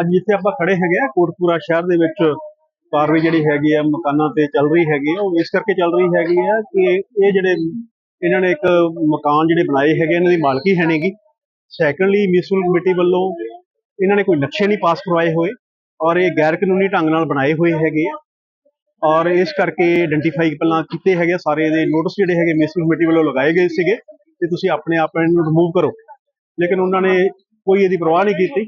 ਅੱਜ ਜਿੱਥੇ ਆਪਾਂ ਖੜੇ ਹੈਗੇ ਆ ਕੋਟਪੂਰਾ ਸ਼ਹਿਰ ਦੇ ਵਿੱਚ ਕਾਰਵਾਈ ਜਿਹੜੀ ਹੈਗੀ ਆ ਮਕਾਨਾਂ ਤੇ ਚੱਲ ਰਹੀ ਹੈਗੀ ਆ ਉਹ ਇਸ ਕਰਕੇ ਚੱਲ ਰਹੀ ਹੈਗੀ ਆ ਕਿ ਇਹ ਜਿਹੜੇ ਇਹਨਾਂ ਨੇ ਇੱਕ ਮਕਾਨ ਜਿਹੜੇ ਬਣਾਏ ਹੈਗੇ ਇਹਨਾਂ ਦੀ ਮਾਲਕੀ ਹੈ ਨਹੀਂਗੀ ਸੈਕੰਡਲੀ ਮਿਊਨਿਸਪਲ ਕਮੇਟੀ ਵੱਲੋਂ ਇਹਨਾਂ ਨੇ ਕੋਈ ਨਕਸ਼ੇ ਨਹੀਂ ਪਾਸ ਕਰਵਾਏ ਹੋਏ ਔਰ ਇਹ ਗੈਰ ਕਾਨੂੰਨੀ ਢੰਗ ਨਾਲ ਬਣਾਏ ਹੋਏ ਹੈਗੇ ਆ। ਔਰ ਇਸ ਕਰਕੇ ਆਇਡੈਂਟੀਫਾਈ ਪਹਿਲਾਂ ਕੀਤੇ ਹੈਗੇ ਆ, ਸਾਰੇ ਦੇ ਨੋਟਿਸ ਜਿਹੜੇ ਹੈਗੇ ਮਿਊਨਿਸਪਲ ਕਮੇਟੀ ਵੱਲੋਂ ਲਗਾਏ ਗਏ ਸੀਗੇ ਕਿ ਤੁਸੀਂ ਆਪਣੇ ਆਪ ਇਹਨੂੰ ਰਿਮੂਵ ਕਰੋ। ਲੇਕਿਨ ਉਹਨਾਂ ਨੇ ਕੋਈ ਇਹਦੀ ਪਰਵਾਹ ਨਹੀਂ ਕੀਤੀ।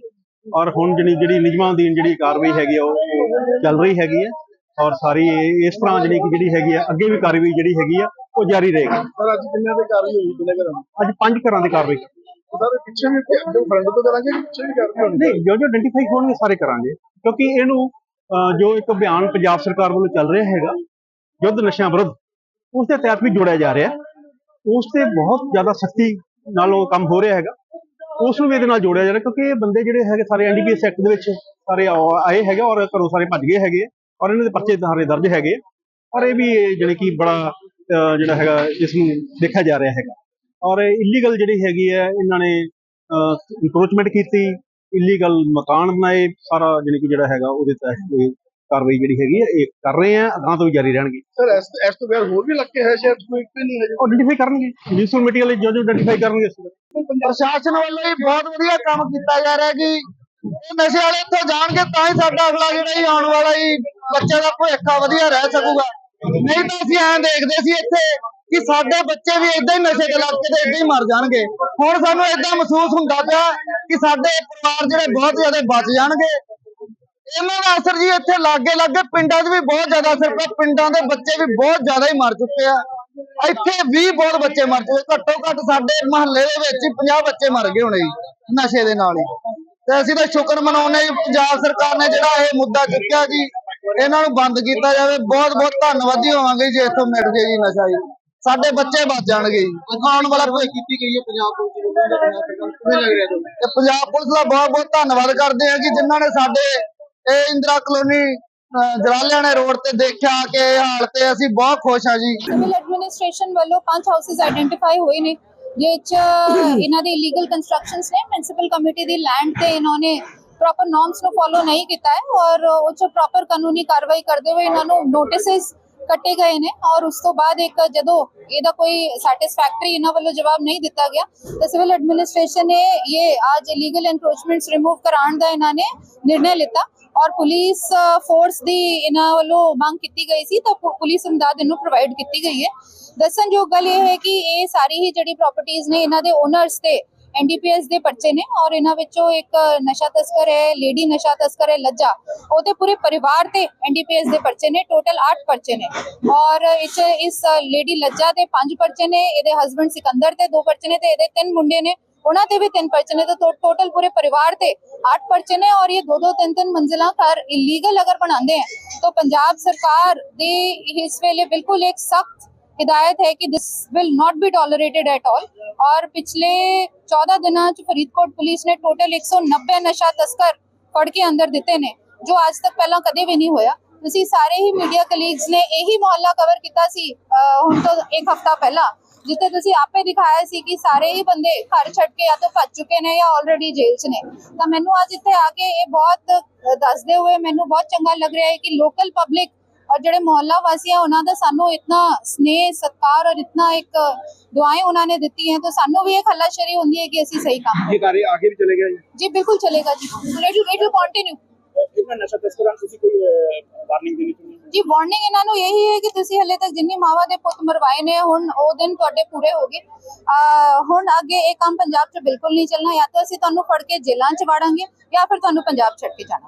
ਔਰ ਹੁਣ ਜਿਹੜੀ ਜਿਹੜੀ ਨਿਯਮਾਂ ਦੀ ਜਿਹੜੀ ਕਾਰਵਾਈ ਹੈਗੀ ਆ ਉਹ ਚੱਲ ਰਹੀ ਹੈਗੀ ਹੈ ਔਰ ਸਾਰੀ ਇਸ ਤਰ੍ਹਾਂ ਜਿਹੜੀ ਕਿ ਜਿਹੜੀ ਹੈਗੀ ਆ ਅੱਗੇ ਵੀ ਕਾਰਵਾਈ ਜਿਹੜੀ ਹੈਗੀ ਆ ਉਹ ਜਾਰੀ ਰਹੇਗੀ। ਸਰ ਅੱਜ ਕਿੰਨੇ ਦੇ ਕਾਰਵਾਈ ਹੋਈ? ਕਿੰਨੇ ਘਰਾਂ? ਅੱਜ ਪੰਜ ਘਰਾਂ ਦੀ ਕਾਰਵਾਈ। ਸਰ ਪਿੱਛੇ ਵੀ ਅੱਗੇ ਫਰੰਟ ਤੋਂ ਕਰਾਂਗੇ ਪਿੱਛੇ ਵੀ ਕਾਰਵਾਈ ਹੋਣੀ ਨਹੀਂ ਜੋ ਜੋ ਆਇਡੈਂਟੀਫਾਈ ਹੋਣਗੇ ਸਾਰੇ ਕਰਾਂਗੇ। ਕਿਉਂਕਿ ਇਹਨੂੰ ਜੋ ਇੱਕ ਅਭਿਆਨ ਪੰਜਾਬ ਸਰਕਾਰ ਵੱਲੋਂ ਚੱਲ ਰਿਹਾ ਹੈਗਾ ਯੁੱਧ ਨਸ਼ਿਆਂ ਵਿਰੁੱਧ ਉਸ ਦੇ ਤਹਿਤ ਵੀ ਜੋੜਿਆ ਜਾ ਰਿਹਾ। ਉਸ ਤੇ ਬਹੁਤ ਜ਼ਿਆਦਾ ਸਖਤੀ ਨਾਲ ਉਹ ਕੰਮ ਹੋ ਰਿਹਾ ਹੈਗਾ। ਉਸ ਨੂੰ ਵੀ ਇਹਦੇ ਨਾਲ ਜੋੜਿਆ ਜਾ ਰਿਹਾ ਕਿਉਂਕਿ ਇਹ ਬੰਦੇ ਜਿਹੜੇ ਹੈਗੇ ਸਾਰੇ ਐਨਡੀਪੀਐਸ ਐਕਟ ਦੇ ਵਿੱਚ ਸਾਰੇ ਆਏ ਹੈਗੇ ਔਰ ਘਰੋਂ ਸਾਰੇ ਭੱਜ ਗਏ ਹੈਗੇ ਔਰ ਇਹਨਾਂ ਦੇ ਪਰਚੇ ਸਾਰੇ ਦਰਜ ਹੈਗੇ ਔਰ ਇਹ ਵੀ ਇਹ ਜਾਣੀ ਕਿ ਬੜਾ ਜਿਹੜਾ ਹੈਗਾ, ਇਸ ਨੂੰ ਦੇਖਿਆ ਜਾ ਰਿਹਾ ਹੈਗਾ। ਔਰ ਇਲੀਗਲ ਜਿਹੜੀ ਹੈਗੀ ਹੈ, ਇਹਨਾਂ ਨੇ ਇਨਕਰੋਚਮੈਂਟ ਕੀਤੀ ਇਲੀਗਲ ਮਕਾਨ ਬਣਾਏ, ਸਾਰਾ ਜਾਣੀ ਕਿ ਜਿਹੜਾ ਹੈਗਾ, ਉਹਦੇ ਤਹਿਤ ਇਹ ਕਾਰਵਾਈ ਜਿਹੜੀ ਹੈਗੀ ਹੈ ਇਹ ਕਰ ਰਹੇ ਆ ਅਗਾਂਹ ਤੋਂ ਵੀ ਜਾਰੀ ਰਹਿਣਗੇ। ਸਰ ਇਸ ਇਸ ਤੋਂ ਬਾਅਦ ਹੋਰ ਵੀ ਇਲਾਕੇ ਹੈ ਸ਼ਾਇਦ ਕੋਈ ਇੱਕ ਨਹੀਂ ਹੈ ਜੀ ਕਰਨਗੇ। ਮਿਊਨਿਸਪਲ ਕਮੇਟੀ ਵਾਲੇ ਜੋ ਜੋ ਆਇਡੈਂਟੀਫਾਈ ਕਰਨਗੇ ਪ੍ਰਸ਼ਾਸਨ ਵੱਲੋਂ ਵੀ ਬਹੁਤ ਵਧੀਆ ਕੰਮ ਕੀਤਾ ਜਾ ਰਿਹਾ ਕਿ ਇਹ ਨਸ਼ੇ ਵਾਲੇ ਇੱਥੋਂ ਜਾਣਗੇ ਤਾਂ ਹੀ ਸਾਡਾ ਅਗਲਾ ਜਿਹੜਾ ਹੀ ਆਉਣ ਵਾਲਾ ਹੀ ਬੱਚੇ ਦਾ ਭਵਿੱਖ ਵਧੀਆ ਰਹਿ ਸਕੂਗਾ। ਨਹੀਂ ਤਾਂ ਅਸੀਂ ਐਂ ਦੇਖਦੇ ਸੀ ਇੱਥੇ ਕਿ ਸਾਡੇ ਬੱਚੇ ਵੀ ਇਦਾਂ ਹੀ ਨਸ਼ੇ ਦੇ ਲੱਗ ਕੇ ਤੇ ਇਦਾਂ ਹੀ ਮਰ ਜਾਣਗੇ। ਹੁਣ ਸਾਨੂੰ ਇਦਾਂ ਮਹਿਸੂਸ ਹੁੰਦਾ ਪਿਆ ਕਿ ਸਾਡੇ ਪਰਿਵਾਰ ਜਿਹੜੇ ਬਹੁਤ ਜ਼ਿਆਦਾ ਬਚ ਜਾਣਗੇ। ਇਹਨਾਂ ਦਾ ਅਸਰ ਜੀ ਇੱਥੇ ਲਾਗੇ ਲਾਗੇ ਪਿੰਡਾਂ 'ਚ ਵੀ ਬਹੁਤ ਜ਼ਿਆਦਾ ਅਸਰ ਪਿਆ ਪਿੰਡਾਂ ਦੇ ਬੱਚੇ ਵੀ ਬਹੁਤ ਜ਼ਿਆਦਾ ਹੀ ਮਰ ਚੁੱਕੇ ਆ। ਇੱਥੇ ਵੀ ਬਹੁਤ ਬੱਚੇ ਮਰ ਚੁੱਕੇ ਘੱਟੋ ਘੱਟ ਸਾਡੇ ਮਹੱਲੇ ਦੇ ਵਿੱਚ ਹੀ 50 ਬੱਚੇ ਮਰ ਗਏ ਹੋਣੇ ਜੀ ਨਸ਼ੇ ਦੇ ਨਾਲ ਹੀ। ਤੇ ਅਸੀਂ ਤਾਂ ਸ਼ੁਕਰ ਮਨਾਉਂਦੇ ਜੀ ਪੰਜਾਬ ਸਰਕਾਰ ਨੇ ਜਿਹੜਾ ਇਹ ਮੁੱਦਾ ਚੁੱਕਿਆ ਜੀ ਇਹਨਾਂ ਨੂੰ ਬੰਦ ਕੀਤਾ ਜਾਵੇ। ਬਹੁਤ ਬਹੁਤ ਧੰਨਵਾਦੀ ਹੋਵਾਂਗੇ ਜੇ ਇੱਥੋਂ ਮਿਟ ਜੇ ਜੀ ਨਸ਼ਾ ਜੀ। ਸਾਡੇ ਬੱਚੇ ਬਚ ਜਾਣਗੇ ਜੀ। ਆਉਣ ਵਾਲਾ ਭਵਿੱਖ ਕੀਤੀ ਗਈ ਹੈ ਪੰਜਾਬ ਪੁਲਿਸ ਨੂੰ ਜੀ ਪੰਜਾਬ ਪੁਲਿਸ ਦਾ ਬਹੁਤ ਬਹੁਤ ਧੰਨਵਾਦ ਕਰਦੇ ਹਾਂ ਕਿ ਜਿਨ੍ਹਾਂ ਨੇ ਸਾਡੇ ਇਹ ਇੰਦਰਾ ਕਲੋਨੀ ਅਹ, ਰੋਡ ਤੇ ਦੇਖਿਆ ਕਿ ਇਹ ਹਾਲ ਤੇ ਅਸੀਂ ਬਹੁਤ ਖੁਸ਼ ਹਾਂ ਜੀ। ਸਿਵਲ ਐਡਮਿਨਿਸਟ੍ਰੇਸ਼ਨ ਵੱਲੋਂ ਪੰਜ ਹਾਊਸਸ ਆਇਡੈਂਟੀਫਾਈ ਹੋਏ ਨੇ ਜਿਹ ਇਹਨਾਂ ਦੇ ਇਲੀਗਲ ਕੰਸਟਰਕਸ਼ਨਸ ਨੇ ਮਿਊਨਿਸਪਲ ਕਮੇਟੀ ਦੀ ਲੈਂਡ ਤੇ ਇਹਨਾਂ ਨੇ ਪ੍ਰੋਪਰ ਨਾਰਮਸ ਨੂੰ ਫੋਲੋ ਨਹੀਂ ਕੀਤਾ ਹੈ ਔਰ ਉਹ 'ਚ ਪ੍ਰੋਪਰ ਕਾਨੂੰਨੀ ਕਾਰਵਾਈ ਕਰਦੇ ਹੋਏ ਇਹਨਾਂ ਨੂੰ ਨੋਟਿਸਸ ਕੱਟੇ ਗਏ ਨੇ ਔਰ ਉਸ ਤੋਂ ਬਾਅਦ ਇੱਕ ਜਦੋਂ ਇਹਦਾ ਕੋਈ ਸੈਟੀਸਫੈਕਟਰੀ ਇਹਨਾਂ ਵੱਲੋਂ ਜਵਾਬ ਨਹੀਂ ਦਿੱਤਾ ਗਿਆ, ਤਾਂ ਸਿਵਲ ਐਡਮਿਨਿਸਟ੍ਰੇਸ਼ਨ ਨੇ ਇਹ ਅੱਜ ਇਲੀਗਲ ਐਨਕਰੋਚਮੈਂਟਸ ਰਿਮੂਵ ਕਰਾਉਣ ਦਾ ਇਹਨਾਂ ਨੇ ਨਿਰਣੈ ਲਿੱਤਾ ਔਰ ਪੁਲਿਸ ਫੋਰਸ ਦੀ ਇਹਨਾਂ ਵੱਲੋਂ ਮੰਗ ਕੀਤੀ ਗਈ ਸੀ, ਤਾਂ ਪੁਲਿਸ ਇਮਦਾਦ ਇਹਨੂੰ ਪ੍ਰੋਵਾਈਡ ਕੀਤੀ ਗਈ ਹੈ। ਦੱਸਣਯੋਗ ਗੱਲ ਇਹ ਹੈ ਕਿ ਇਹ ਸਾਰੀ ਹੀ ਜਿਹੜੀ ਪ੍ਰਾਪਰਟੀਆਂ ਨੇ ਇਹਨਾਂ ਦੇ ਓਨਰਸ ਤੇ ਐਨਡੀਪੀਐਸ ਦੇ ਪਰਚੇ ਨੇ ਔਰ ਇਹਨਾਂ ਵਿੱਚੋਂ ਇੱਕ ਨਸ਼ਾ ਤਸਕਰ ਹੈ, ਲੇਡੀ ਨਸ਼ਾ ਤਸਕਰ ਹੈ, ਲੱਜਾ। ਉਹਦੇ ਪੂਰੇ ਪਰਿਵਾਰ ਤੇ ਐਨਡੀਪੀਐਸ ਦੇ ਪਰਚੇ ਨੇ ਟੋਟਲ 8 ਪਰਚੇ ਨੇ। ਔਰ ਇਸ ਇਸ ਲੇਡੀ ਲੱਜਾ ਦੇ 5 ਪਰਚੇ ਨੇ, ਇਹਦੇ ਹਸਬੰਡ ਸਿਕੰਦਰ ਤੇ 2 ਪਰਚੇ ਨੇ ਤੇ ਇਹਦੇ 3 ਮੁੰਡੇ ਨੇ। ਉਹਨਾਂ ਤੇ ਵੀ ਤਿੰਨ ਪਰਚੇ ਨੇ, ਤਾਂ ਟੋਟਲ ਪੂਰੇ ਪਰਿਵਾਰ ਤੇ 8 ਪਰਚੇ ਨੇ ਔਰ ਇਹ ਦੋ ਦੋ ਤਿੰਨ ਤਿੰਨ ਮੰਜ਼ਿਲਾਂ ਘਰ ਇਲੀਗਲ ਅਗਰ ਬਣਾਉਂਦੇ ਹਨ ਤਾਂ ਪੰਜਾਬ ਸਰਕਾਰ ਦੇ ਇਸ ਵੇਲੇ ਬਿਲਕੁਲ ਇੱਕ ਸਖਤ हिदायत है कि this will not be tolerated at all और पिछले 14 ਦਿਨਾਂ ਚ ਫਰੀਦਕੋਟ ਪੁਲਿਸ ਨੇ ਟੋਟਲ 190 ਨਸ਼ਾ ਤਸਕਰ ਫੜ ਕੇ ਅੰਦਰ ਦਿੱਤੇ ਨੇ ਜੋ ਅੱਜ ਤੱਕ ਪਹਿਲਾਂ ਕਦੇ ਵੀ ਨਹੀਂ ਹੋਇਆ ਤੁਸੀਂ ਸਾਰੇ ਹੀ ਮੀਡੀਆ ਕਲੀਗਸ ਨੇ ਇਹੀ ਮੁਹੱਲਾ ਕਵਰ ਕੀਤਾ ਸੀ ਅਹ ਹੁਣ ਤੋਂ ਇੱਕ ਹਫਤਾ ਪਹਿਲਾਂ ਜਿੱਥੇ ਤੁਸੀਂ ਆਪੇ ਦਿਖਾਇਆ ਸੀ ਕਿ ਸਾਰੇ ਹੀ ਬੰਦੇ ਘਰ ਛੱਡ ਕੇ ਜਾਂ ਤਾਂ ਭੱਜ ਚੁੱਕੇ ਨੇ ਜਾਂ ਆਲਰੇਡੀ ਜੇਲ੍ਹ 'ਚ ਨੇ ਤਾਂ ਮੈਨੂੰ ਅੱਜ ਇੱਥੇ ਆ ਕੇ ਇਹ ਬਹੁਤ ਅਹ, ਦੱਸਦੇ ਹੋਏ ਮੈਨੂੰ ਬਹੁਤ ਚੰਗਾ ਲੱਗ ਰਿਹਾ ਹੈ ਕਿ ਲੋਕਲ ਪਬਲਿਕ ਔਰ ਜਿਹੜੇ ਮੁਹੱਲਾ ਵਾਸੀ ਆ ਉਹਨਾਂ ਦਾ ਸਾਨੂੰ ਇਤਨਾ ਸਨੇਹ ਸਤਕਾਰ ਔਰ ਇਤਨਾ ਇੱਕ ਦੁਆएं ਉਹਨਾਂ ਨੇ ਦਿੱਤੀ ਹੈ ਤਾਂ ਸਾਨੂੰ ਵੀ ਇੱਕ ਹੱਲਾਸ਼ੇਰੀ ਹੁੰਦੀ ਹੈ ਕਿ ਅਸੀਂ ਸਹੀ ਕੰਮ ਇਹ ਕਾਰੇ ਆਗੇ ਵੀ ਚਲੇ ਗਿਆ ਜੀ? ਜੀ ਬਿਲਕੁਲ ਚਲੇਗਾ ਜੀ। ਇਟ ਇਟ ਵਿਲ ਕੰਟੀਨਿਊ ਇਹਨਾਂ ਨਸ਼ਾ ਤਸਕਰਾਂ ਨੂੰ ਤੁਸੀਂ ਕੋਈ ਵਾਰਨਿੰਗ ਦੇਣੀ ਚਾਹੁੰਦੇ ਹੋ? ਜੀ ਵਾਰਨਿੰਗ ਇਹਨਾਂ ਨੂੰ ਇਹੀ ਹੈ ਕਿ ਤੁਸੀਂ ਹਲੇ ਤੱਕ ਜਿੰਨੀ ਮਾਵਾ ਦੇ ਪੁੱਤ ਮਰਵਾਏ ਨੇ ਹੁਣ ਉਹ ਦਿਨ ਤੁਹਾਡੇ ਪੂਰੇ ਹੋ ਗਏ। ਆ ਹੁਣ ਅੱਗੇ ਇਹ ਕੰਮ ਪੰਜਾਬ 'ਚ ਬਿਲਕੁਲ ਨਹੀਂ ਚੱਲਣਾ ਜਾਂ ਤਾਂ ਅਸੀਂ ਤੁਹਾਨੂੰ ਫੜ ਕੇ ਜੇਲ੍ਹਾਂ 'ਚ ਵਾੜਾਂਗੇ ਜਾਂ ਫਿਰ ਤੁਹਾਨੂੰ ਪੰਜਾਬ ਛੱਡ ਕੇ ਜਾਣਾ।